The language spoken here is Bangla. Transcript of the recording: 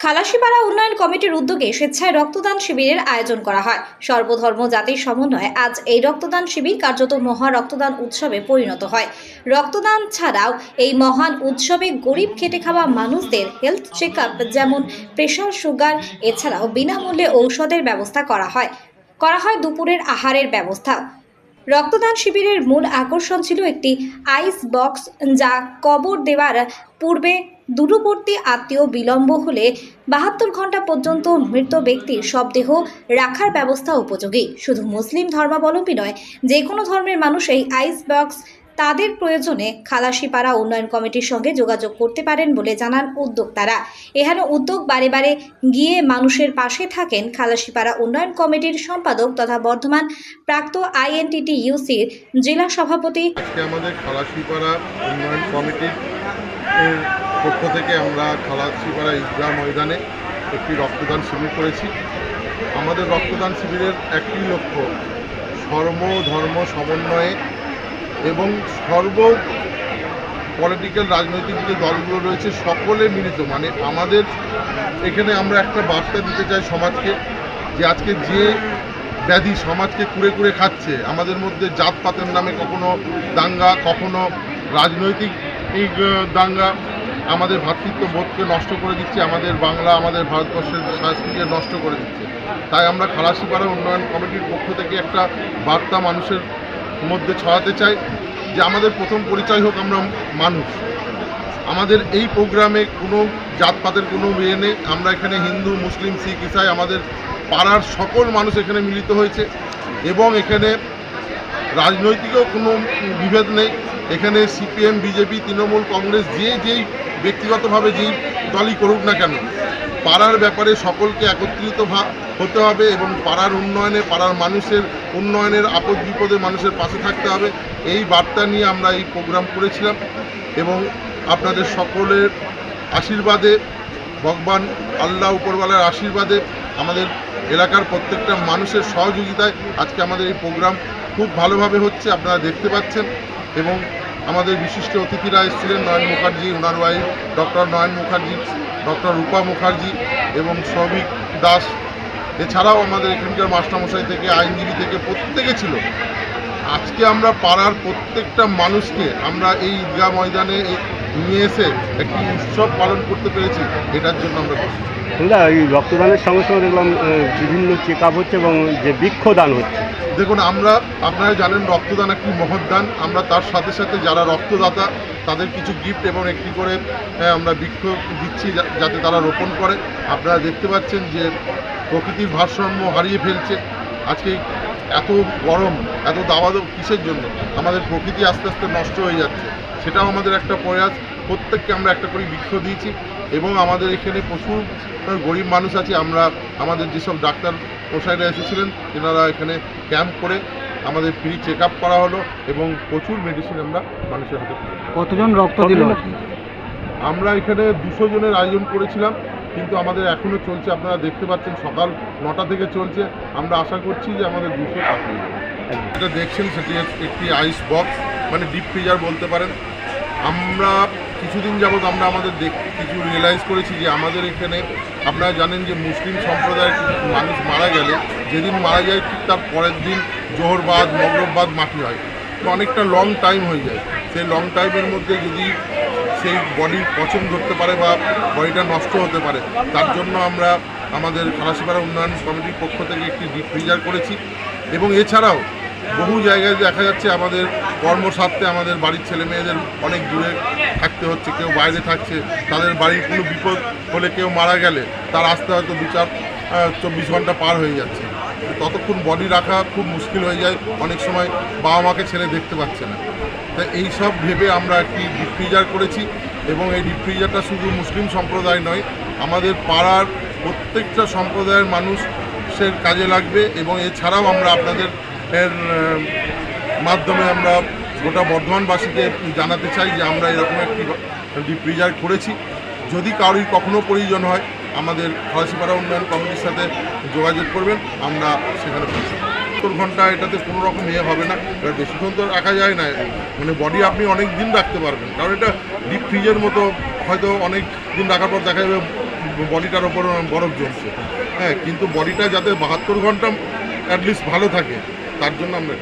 খালাসিপাড়া উন্নয়ন কমিটির উদ্যোগে স্বেচ্ছায় রক্তদান শিবিরের আয়োজন করা হয়। সর্বধর্ম জাতির সমন্বয়ে আজ এই রক্তদান শিবির কার্যত মহা রক্তদান উৎসবে পরিণত হয়। রক্তদান ছাড়াও এই মহান উৎসবে গরিব খেটে খাওয়া মানুষদের হেলথ চেক যেমন প্রেশার সুগার এছাড়াও বিনামূল্যে ঔষধের ব্যবস্থা করা হয়। করা হয় দুপুরের আহারের ব্যবস্থা। রক্তদান শিবিরের মূল আকর্ষণ ছিল একটি আইস বক্স যা কবর দেওয়ার পূর্বে দূরবর্তী আত্মীয় বিলম্ব হলে বাহাত্তর ঘণ্টা পর্যন্ত মৃত ব্যক্তির শবদেহ রাখার ব্যবস্থা উপযোগী। শুধু মুসলিম ধর্মাবলম্বী নয় যে কোনো ধর্মের মানুষ এই আইস বক্স তাদের প্রয়োজনে খালাসিপাড়া উন্নয়ন কমিটির সঙ্গে যোগাযোগ করতে পারেন বলে জানান উদ্যোক্তারা। এখানে উদ্যোগ বারে বারে গিয়ে মানুষের পাশে থাকেন খালাসিপাড়া উন্নয়ন কমিটির সম্পাদক তথা বর্ধমান প্রাক্ত আইএনটিটি ইউসির জেলা সভাপতি। আমাদের খালাসিপাড়া উন্নয়ন কমিটির পক্ষ থেকে আমরা খালাসিপাড়া ঈদগাহ ময়দানে একটি রক্তদান শিবির করেছি। আমাদের রক্তদান শিবিরের একটি লক্ষ্য, সর্ব ধর্ম সমন্বয়ে এবং সর্ব পলিটিক্যাল রাজনৈতিক যে দলগুলো রয়েছে সকলে মিলিত মানে আমাদের এখানে আমরা একটা বার্তা দিতে চাই সমাজকে যে আজকে যে ব্যাধি সমাজকে কুড়ে কুড়ে খাচ্ছে, আমাদের মধ্যে জাতপাতের নামে কখনো দাঙ্গা, কখনো রাজনৈতিক দাঙ্গা আমাদের ভ্রাতৃত্ব বোধকে নষ্ট করে দিচ্ছে, আমাদের বাংলা, আমাদের ভারতবর্ষের সংস্কৃতিকে নষ্ট করে দিচ্ছে। তাই আমরা খালাসিপাড়া উন্নয়ন কমিটির পক্ষ থেকে একটা বার্তা মানুষের মধ্যে ছড়াতে চাই যে আমাদের প্রথম পরিচয় হোক আমরা মানুষ। আমাদের এই প্রোগ্রামে কোনো জাতপাতের কোনো ইয়ে নেই। আমরা এখানে হিন্দু, মুসলিম, শিখ, ইসাই আমাদের পাড়ার সকল মানুষ এখানে মিলিত হয়েছে এবং এখানে রাজনৈতিকও কোনো বিভেদ নেই। এখানে সিপিএম, বিজেপি, তৃণমূল, কংগ্রেস যে যেই ব্যক্তিগতভাবে যেই দলই করুক না কেন, পাড়ার ব্যাপারে সকলকে একত্রিত হতে হবে এবং পাড়ার উন্নয়নে, পাড়ার মানুষের উন্নয়নের আপদ বিপদে মানুষের পাশে থাকতে হবে। এই বার্তা নিয়ে আমরা এই প্রোগ্রাম করেছিলাম এবং আপনাদের সকলের আশীর্বাদে, ভগবান আল্লাহ উপরওয়ালার আশীর্বাদে আমাদের এলাকার প্রত্যেকটা মানুষের সহযোগিতায় আজকে আমাদের এই প্রোগ্রাম খুব ভালোভাবে হচ্ছে, আপনারা দেখতে পাচ্ছেন এবং আমাদের বিশিষ্ট অতিথিরা এসেছিলেন নয়ন মুখার্জি ওনার wife doctor Nayan Mukherjee doctor Rupa Mukherjee এবং শ্রমিক দাস। এছাড়াও আমাদের এখানকার মাস্টারমশাই থেকে, আইনজীবী থেকে প্রত্যেকে ছিল। আজকে আমরা পাড়ার প্রত্যেকটা মানুষকে আমরা এই ঈদগাহ ময়দানে নিয়ে এসে একটি উৎসব পালন করতে পেরেছি এটার জন্য আমরা খুশি। এই রক্তদানের সঙ্গে সঙ্গে দেখলাম বিভিন্ন চেক আপ হচ্ছে এবং যে বৃক্ষদান হচ্ছে। দেখুন আমরা আপনারা জানেন রক্তদান একটি মহৎ দান। আমরা তার সাথে সাথে যারা রক্তদাতা তাদের কিছু গিফট এবং একটি করে আমরা বৃক্ষ দিচ্ছি যাতে তারা রোপণ করে। আপনারা দেখতে পাচ্ছেন যে প্রকৃতির ভারসাম্য হারিয়ে ফেলছে। আজকে এত গরম এত দাবাদব কিসের জন্য? আমাদের প্রকৃতি আস্তে আস্তে নষ্ট হয়ে যাচ্ছে। সেটাও আমাদের একটা প্রয়াস। প্রত্যেককে আমরা একটা করে বৃক্ষ দিয়েছি এবং আমাদের এখানে প্রচুর গরিব মানুষ আছে। আমরা আমাদের যেসব ডাক্তার মশাইরা এসেছিলেন তেনারা এখানে ক্যাম্প করে আমাদের ফ্রি চেক আপ করা হলো এবং প্রচুর মেডিসিন আমরা মানুষের হাতে কতজন রক্ত দিল? আমরা এখানে দুশো জনের আয়োজন করেছিলাম কিন্তু আমাদের এখনও চলছে। আপনারা দেখতে পাচ্ছেন সকাল নটা থেকে চলছে। আমরা আশা করছি যে আমাদের দুশো যাবে এটা দেখছেন সেটি একটি আইস বক্স মানে ডিপ ফ্রিজার বলতে পারেন। আমরা কিছুদিন যাবৎ আমরা আমাদের দেখ, কিছু রিয়েলাইজ করেছি যে আমাদের এখানে, আপনারা জানেন যে মুসলিম সম্প্রদায়ের মানুষ মারা গেলে, যেদিন মারা যায় ঠিক তার পরের দিন জোহরবাদ, মগরববাদ মাটি হয়। তো অনেকটা লং টাইম হয়ে যায়। সেই লং টাইমের মধ্যে যদি সেই বডির পচন ধরতে পারে বা বডিটা নষ্ট হতে পারে, তার জন্য আমরা আমাদের খালাসিপাড়া উন্নয়ন কমিটির পক্ষ থেকে একটি ডিপ ফ্রিজার করেছি। এবং এছাড়াও বহু জায়গায় দেখা যাচ্ছে আমাদের কর্মস্বার্থে আমাদের বাড়ির ছেলে মেয়েদের অনেক দূরে থাকতে হচ্ছে, কেউ বাইরে থাকছে, তাদের বাড়ির কোনো বিপদ হলে কেউ মারা গেলে তার আসতে হয়তো দু চার চব্বিশ ঘণ্টা পার হয়ে যাচ্ছে। ততক্ষণ বডি রাখা খুব মুশকিল হয়ে যায়, অনেক সময় বাবা মাকে ছেলে দেখতে পাচ্ছে না। তাই এই সব ভেবে আমরা একটি ডিপ ফ্রিজার করেছি এবং এই ডিপ ফ্রিজারটা শুধু মুসলিম সম্প্রদায় নয়, আমাদের পাড়ার প্রত্যেকটা সম্প্রদায়ের মানুষের কাজে লাগবে এবং এছাড়াও আমরা আপনাদের এর মাধ্যমে আমরা গোটা বর্ধমানবাসীকে জানাতে চাই যে আমরা এরকম একটি ডিপ ফ্রিজার করেছি। যদি কারোর কখনও প্রয়োজন হয়, আমাদের ফরাসিপাড়া উন্নয়ন কমিটির সাথে যোগাযোগ করবেন, আমরা সেখানে পৌঁছাবো। সত্তর ঘণ্টা এটাতে কোনো রকম ইয়ে হবে না। এবার বেশিক্ষণ তো রাখা যায় না। মানে বডি আপনি অনেক দিন রাখতে পারবেন। কারণ এটা ডিপ ফ্রিজের মতো হয়তো অনেক দিন রাখার পর দেখা যাবে বডিটার ওপর বরফ জমছে। হ্যাঁ কিন্তু বডিটা যাতে বাহাত্তর ঘণ্টা অ্যাটলিস্ট ভালো থাকে তার জন্য আমরা।